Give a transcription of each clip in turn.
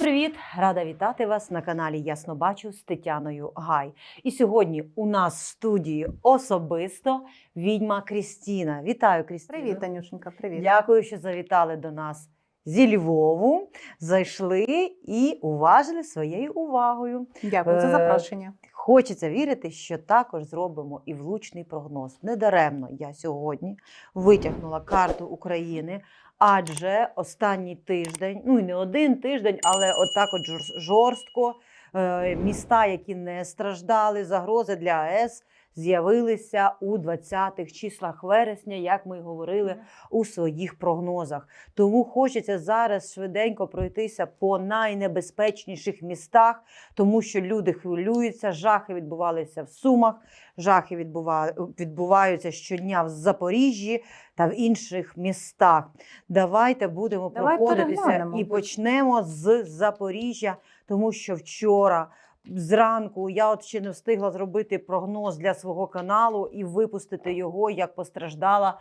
привіт! Рада вітати вас на каналі Ясно Бачу з Тетяною Гай. І сьогодні у нас в студії особисто відьма Крістіна. Вітаю, Крістіна. Привіт, Танюшенька, привіт. Дякую, що завітали до нас зі Львову. Зайшли і уважили своєю увагою. Дякую за Е, запрошення. Хочеться вірити, що також зробимо і влучний прогноз. Недаремно я сьогодні витягнула карту України, адже останній тиждень, ну і не один тиждень, але отак от жорстко. е, Міста, які не страждали, загрози для АЕС з'явилися у 20-х числах вересня, як ми говорили у своїх прогнозах. Тому хочеться зараз швиденько пройтися по найнебезпечніших містах, тому що люди хвилюються, жахи відбувалися в Сумах, жахи відбува... відбуваються щодня в Запоріжжі та в інших містах. Давайте будемо Давай проходитися і почнемо з Запоріжжя, тому що вчора. Зранку я от ще не встигла зробити прогноз для свого каналу і випустити його як постраждала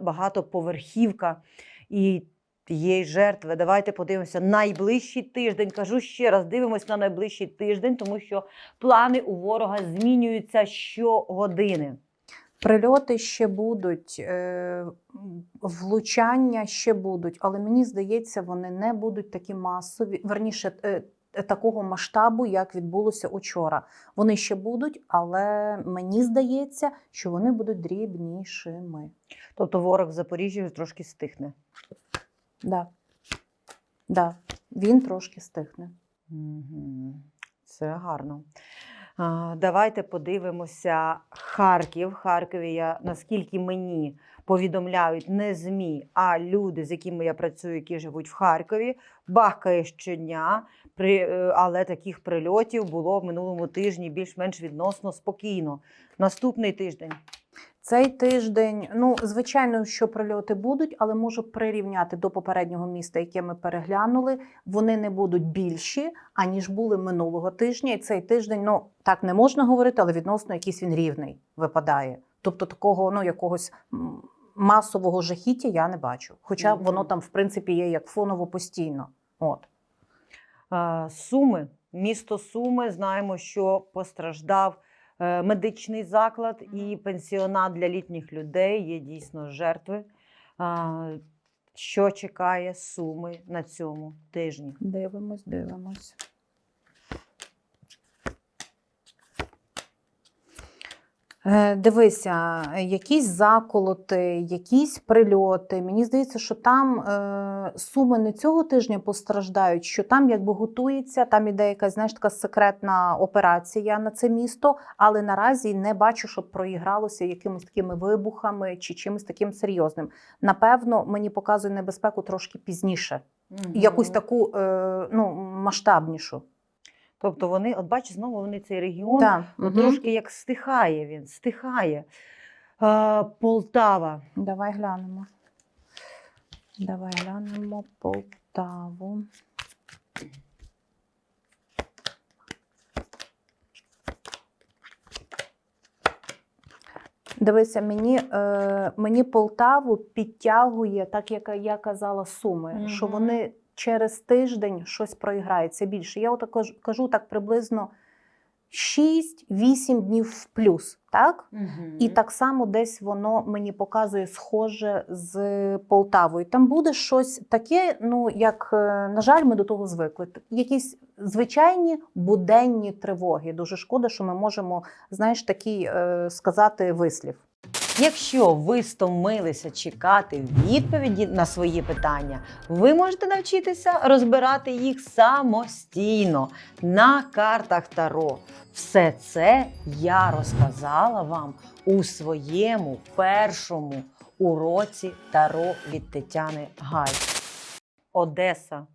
багатоповерхівка і й жертви. Давайте подивимося найближчий тиждень. Кажу ще раз, дивимось на найближчий тиждень, тому що плани у ворога змінюються щогодини. Прильоти ще будуть, е, влучання ще будуть, але мені здається, вони не будуть такі масові, верніше, е, такого масштабу, як відбулося учора. Вони ще будуть, але мені здається, що вони будуть дрібнішими. Тобто ворог в Запоріжжі трошки стихне. Да. Да. Він трошки стихне. Це гарно. Давайте подивимося Харків. В Харкові я наскільки мені повідомляють не ЗМІ, а люди, з якими я працюю, які живуть в Харкові, бахкає щодня. При, е, але таких прильотів було в минулому тижні більш-менш відносно спокійно. Наступний тиждень. Цей тиждень, ну звичайно, що прильоти будуть, але можу прирівняти до попереднього міста, яке ми переглянули. Вони не будуть більші, аніж були минулого тижня. І цей тиждень, ну так не можна говорити, але відносно якийсь він рівний випадає. Тобто такого ну якогось масового жахіття я не бачу. Хоча Мгм. воно там, в принципі, є як фоново постійно. От. Суми, місто Суми, знаємо, що постраждав е, медичний заклад і пенсіонат для літніх людей. Є дійсно жертви. Що чекає Суми на цьому тижні? Дивимось, дивимось. Дивися, е, якісь заколоти, якісь прильоти. Мені здається, що там е, суми не цього тижня постраждають, що там якби готується, там іде якась знаєш, така секретна операція на це місто, але наразі не бачу, щоб проігралося якимись такими вибухами чи чимось таким серйозним. Напевно, мені показує небезпеку трошки пізніше, якусь таку е, ну, масштабнішу. Тобто вони, от бачиш, знову вони цей регіон ну, мгм. трошки як стихає він, стихає. А, Полтава. Давай глянемо. Давай глянемо Полтаву. Дивися, мені, е, мені Полтаву підтягує, так як я казала, суми, що вони через тиждень щось проіграють. Це більше. Я отак кажу, так приблизно 6-8 днів в плюс. Так? І так само десь воно мені показує схоже з Полтавою. Там буде щось таке, ну як, е, на жаль, ми до того звикли. Якісь звичайні буденні тривоги. Дуже шкода, що ми можемо, знаєш, такий е, сказати вислів. Якщо ви стомилися чекати відповіді на свої питання, ви можете навчитися розбирати їх самостійно на картах Таро. Все це я розказала вам у своєму першому уроці Таро від Тетяни Гай. Одеса.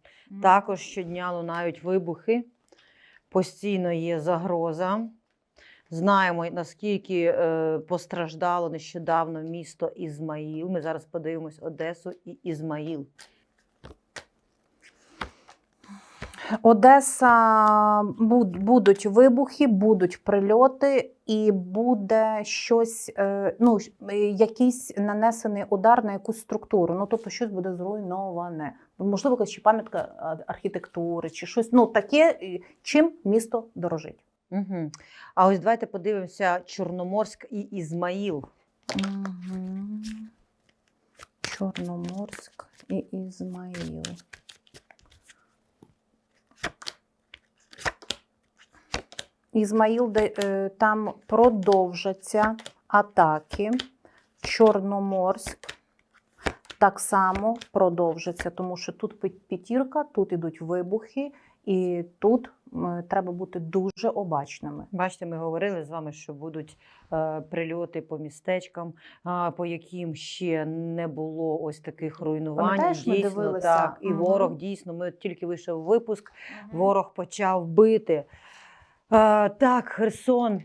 Також щодня лунають вибухи, постійно є загроза. Знаємо, наскільки е, постраждало нещодавно місто Ізмаїл. Ми зараз подивимось Одесу і Ізмаїл. Одеса буд- будуть вибухи, будуть прильоти, і буде щось, е, ну е, якийсь нанесений удар на якусь структуру. Ну тобто щось буде зруйноване. можливо, якась пам'ятка архітектури, чи щось ну таке, чим місто дорожить. Угу. А ось давайте подивимося Чорноморськ і Ізмаїл. Угу. Чорноморськ і Ізмаїл. Ізмаїл, е, там продовжаться атаки. Чорноморськ так само продовжиться, тому що тут п'ятірка, тут ідуть вибухи, і тут треба бути дуже обачними. Бачите, ми говорили з вами, що будуть е, прильоти по містечкам, а, по яким ще не було ось таких руйнувань. Пам'ятаєш, ми дійсно, дивилися? так. І Мгм. ворог дійсно, ми тільки вийшов випуск, ворог почав бити. Е, так, Херсон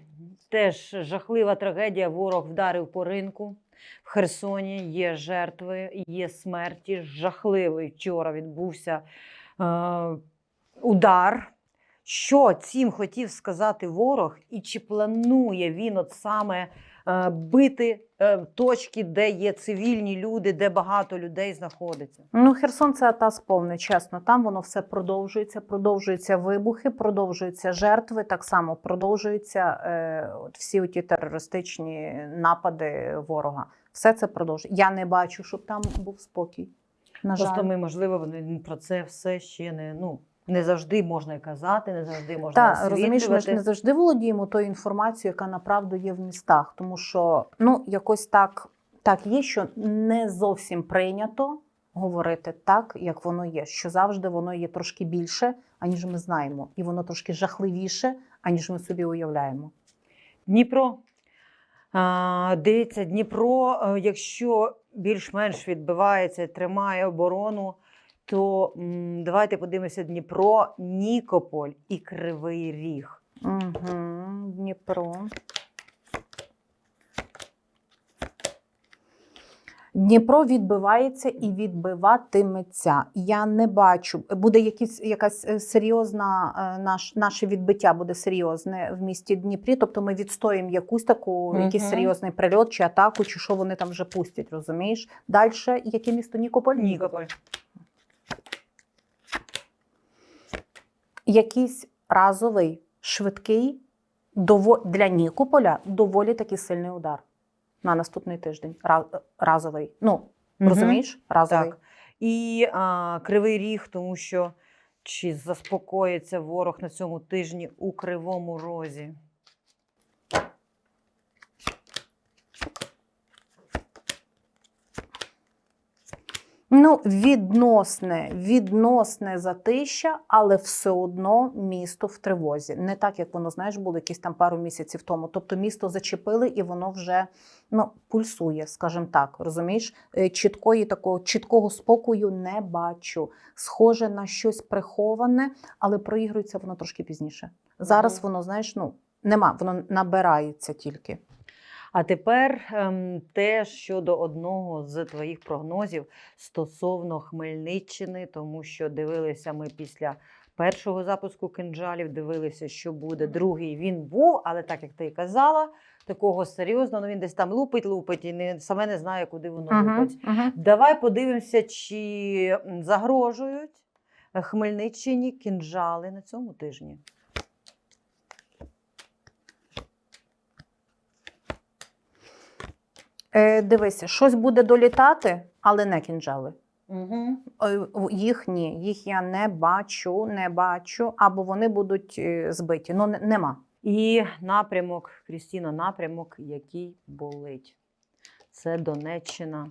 теж жахлива трагедія. Ворог вдарив по ринку. В Херсоні є жертви, є смерті. Жахливий вчора відбувся е, удар. Що цим хотів сказати ворог, і чи планує він от саме е, бити е, точки, де є цивільні люди, де багато людей знаходиться? Ну, Херсон це атас повний, чесно. Там воно все продовжується, продовжуються вибухи, продовжуються жертви, так само продовжуються е, от всі ті терористичні напади ворога. Все це продовжує. Я не бачу, щоб там був спокій. На Просто ми, можливо, вони про це все ще не ну не завжди можна казати, не завжди можна Так, розумієш, ми ж не завжди володіємо тою інформацією, яка направду є в містах, тому що ну якось так, так є, що не зовсім прийнято говорити так, як воно є. Що завжди воно є трошки більше, аніж ми знаємо, і воно трошки жахливіше, аніж ми собі уявляємо. Дніпро. А, дивіться, Дніпро, е, якщо більш-менш відбивається, тримає оборону, то м, давайте подивимося Дніпро, Нікополь і Кривий Ріг. Угу, Дніпро. Дніпро відбивається і відбиватиметься. Я не бачу, буде якісь, якась е, серйозна е, наш, наше відбиття буде серйозне в місті Дніпрі. Тобто ми відстоїмо якусь таку, Мгм. якийсь серйозний прильот чи атаку, чи що вони там вже пустять, розумієш? Далі, яке місто Нікополь? Нікополь. Якийсь разовий, швидкий для Нікополя доволі таки сильний удар на наступний тиждень. Ра- разовий. Ну, розумієш? Разовий. Так. І а, Кривий Ріг, тому що чи заспокоїться ворог на цьому тижні у Кривому Розі? Ну, відносне, відносне затища, але все одно місто в тривозі. Не так, як воно, знаєш, було якісь там пару місяців тому. Тобто місто зачепили і воно вже ну, пульсує, скажімо так. Розумієш? Е, Чіткої такого чіткого спокою не бачу. Схоже на щось приховане, але проігрується воно трошки пізніше. Зараз воно, знаєш, ну нема, воно набирається тільки. А тепер ем, те щодо одного з твоїх прогнозів стосовно Хмельниччини, тому що дивилися ми після першого запуску кинджалів, дивилися, що буде другий. Він був, але так як ти і казала, такого серйозного, ну він десь там лупить, лупить і не, саме не знає, куди воно лупить. угу. Давай подивимося, чи загрожують Хмельниччині кинджали на цьому тижні. Е, дивися, щось буде долітати, але не кінжали. Угу. Їх ні, їх я не бачу, не бачу, або вони будуть е, збиті. Ну, не- нема. І напрямок, Крістіна, напрямок, який болить. Це Донеччина.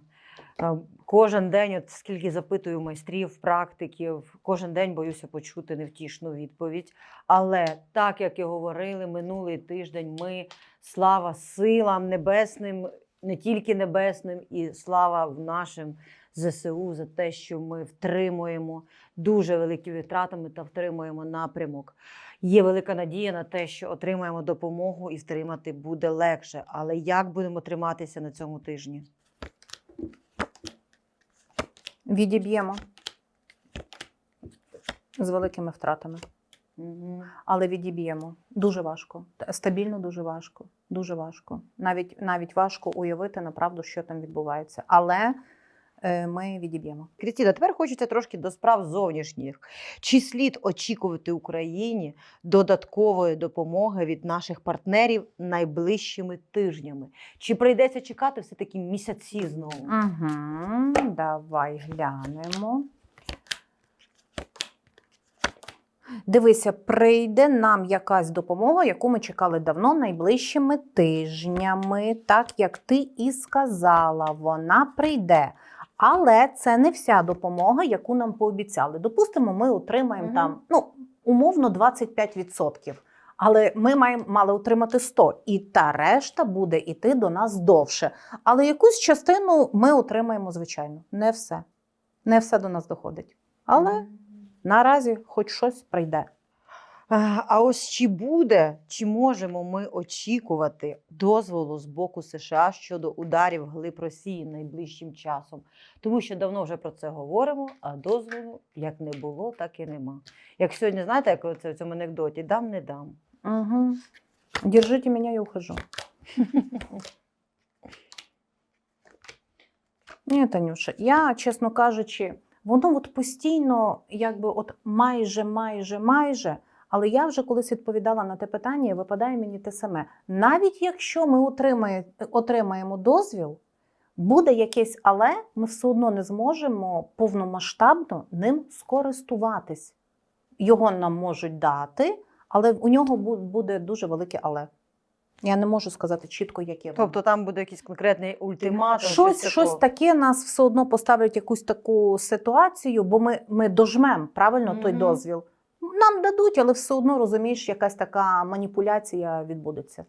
Е, Кожен день, от скільки запитую майстрів, практиків, кожен день боюся почути невтішну відповідь. Але так як і говорили минулий тиждень, ми слава силам небесним, не тільки небесним, і слава в нашим ЗСУ за те, що ми втримуємо дуже великими втратами та втримуємо напрямок. Є велика надія на те, що отримаємо допомогу і втримати буде легше. Але як будемо триматися на цьому тижні? Відіб'ємо з великими втратами. Угу. Але відіб'ємо. Дуже важко. Стабільно дуже важко. Дуже важко. Навіть, навіть важко уявити направду, що там відбувається. Але е, ми відіб'ємо. Крістіна, тепер хочеться трошки до справ зовнішніх. Чи слід очікувати Україні додаткової допомоги від наших партнерів найближчими тижнями? Чи прийдеться чекати все-таки місяці знову? Угу, давай глянемо. Дивися, прийде нам якась допомога, яку ми чекали давно, найближчими тижнями, так як ти і сказала, вона прийде. Але це не вся допомога, яку нам пообіцяли. Допустимо, ми отримаємо Мгм. там ну, умовно 25%. Але ми маємо мали отримати 100, і та решта буде йти до нас довше. Але якусь частину ми отримаємо, звичайно. Не все. Не все до нас доходить. Але. Наразі хоч щось прийде. А ось чи буде, чи можемо ми очікувати дозволу з боку США щодо ударів глиб Росії найближчим часом? Тому що давно вже про це говоримо, а дозволу як не було, так і нема. Як сьогодні, знаєте, як оце в цьому анекдоті, дам не дам. Угу. Держите мене, я ухожу. Ні, Танюша, я, чесно кажучи, воно от постійно, якби от майже, майже, майже. Але я вже колись відповідала на те питання, і випадає мені те саме. Навіть якщо ми отримає, отримаємо дозвіл, буде якесь але, ми все одно не зможемо повномасштабно ним скористуватись. Його нам можуть дати, але у нього буде дуже велике але. Я не можу сказати чітко, яке воно. Тобто там буде якийсь конкретний ультиматум. Щось, щось такого. таке нас все одно поставлять якусь таку ситуацію, бо ми, ми дожмемо правильно той дозвіл. Нам дадуть, але все одно розумієш, якась така маніпуляція відбудеться.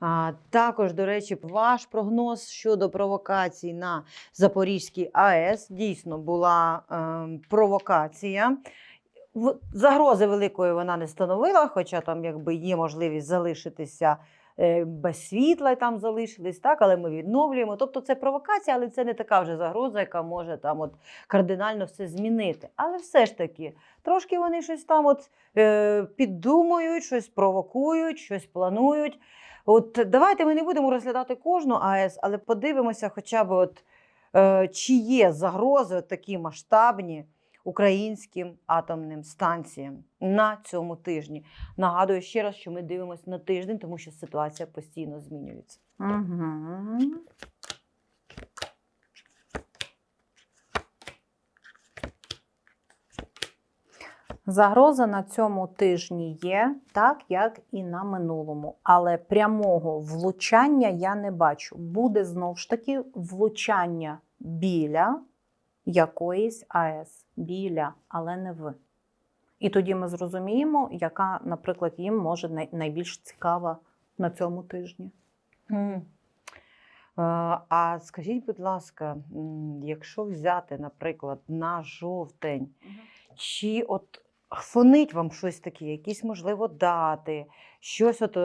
А, також, до речі, ваш прогноз щодо провокацій на Запорізькій АЕС дійсно була ем, провокація. Загрози великої вона не становила, хоча там якби є можливість залишитися е, без світла і там залишились, так, але ми відновлюємо. Тобто це провокація, але це не така вже загроза, яка може там от кардинально все змінити. Але все ж таки, трошки вони щось там от е, піддумують, щось провокують, щось планують. От давайте ми не будемо розглядати кожну АЕС, але подивимося, хоча б от, е, чи є загрози от такі масштабні українським атомним станціям на цьому тижні. Нагадую ще раз, що ми дивимося на тиждень, тому що ситуація постійно змінюється. Загроза на цьому тижні є, так як і на минулому, але прямого влучання я не бачу. Буде знову ж таки влучання біля якоїсь АЕС. Біля, але не в. І тоді ми зрозуміємо, яка, наприклад, їм може найбільш цікава на цьому тижні. Е, А скажіть, будь ласка, якщо взяти, наприклад, на жовтень, чи от фонить вам щось таке, якісь, можливо, дати, щось от е,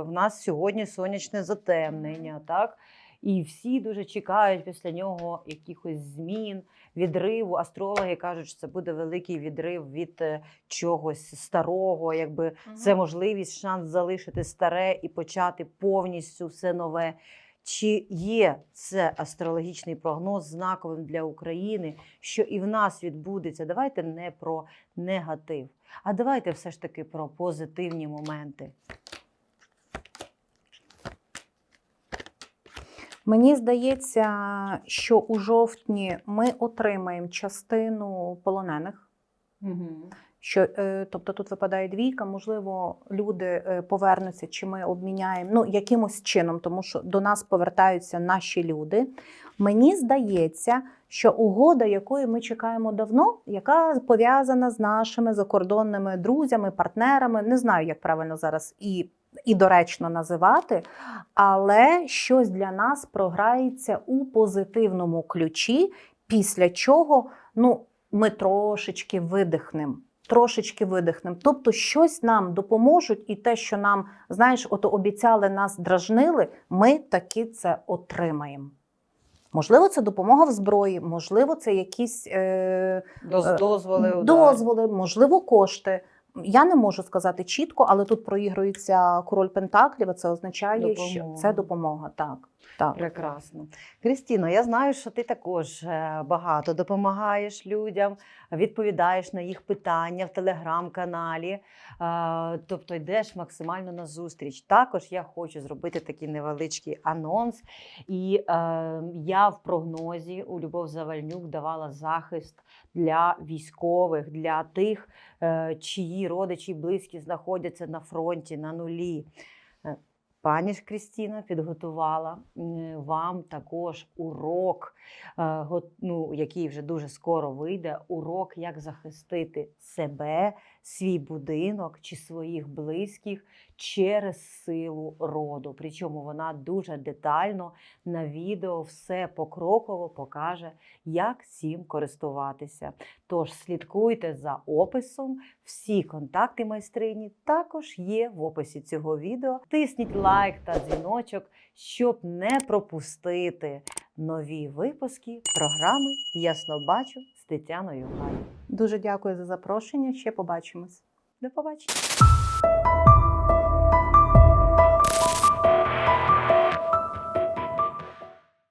в нас сьогодні сонячне затемнення, так? І всі дуже чекають після нього якихось змін, відриву. Астрологи кажуть, що це буде великий відрив від е, чогось старого, якби це можливість, шанс залишити старе і почати повністю все нове. Чи є це астрологічний прогноз знаковим для України, що і в нас відбудеться? Давайте не про негатив, а давайте все ж таки про позитивні моменти. Мені здається, що у жовтні ми отримаємо частину полонених. Що, е, тобто тут випадає двійка, можливо, люди е, повернуться, чи ми обміняємо ну, якимось чином, тому що до нас повертаються наші люди. Мені здається, що угода, якої ми чекаємо давно, яка пов'язана з нашими закордонними друзями, партнерами, не знаю, як правильно зараз і, і доречно називати, але щось для нас програється у позитивному ключі, після чого ну, ми трошечки видихнемо. Трошечки видихнемо. Тобто щось нам допоможуть, і те, що нам, знаєш, от обіцяли нас дражнили, ми таки це отримаємо. Можливо, це допомога в зброї, можливо, це якісь е, Доз- Е, Дозволи, дозволи, можливо, кошти. Я не можу сказати чітко, але тут проігрується король Пентаклів. а Це означає, що це допомога. Так. Так. Прекрасно. Крістіно, я знаю, що ти також е, багато допомагаєш людям, відповідаєш на їх питання в телеграм-каналі, е, тобто йдеш максимально на зустріч. Також я хочу зробити такий невеличкий анонс. І е, я в прогнозі у Любов Завальнюк давала захист для військових, для тих, е, чиї родичі близькі знаходяться на фронті, на нулі. Пані ж Крістіна підготувала вам також урок, е, ну, який вже дуже скоро вийде. Урок, як захистити себе, свій будинок чи своїх близьких через силу роду. Причому вона дуже детально на відео все покроково покаже, як цим користуватися. Тож слідкуйте за описом. Всі контакти майстрині також є в описі цього відео. Тисніть лайк та дзвіночок, щоб не пропустити нові випуски програми Ясно бачу з Тетяною Гай. Дуже дякую за запрошення. Ще побачимось. До побачення!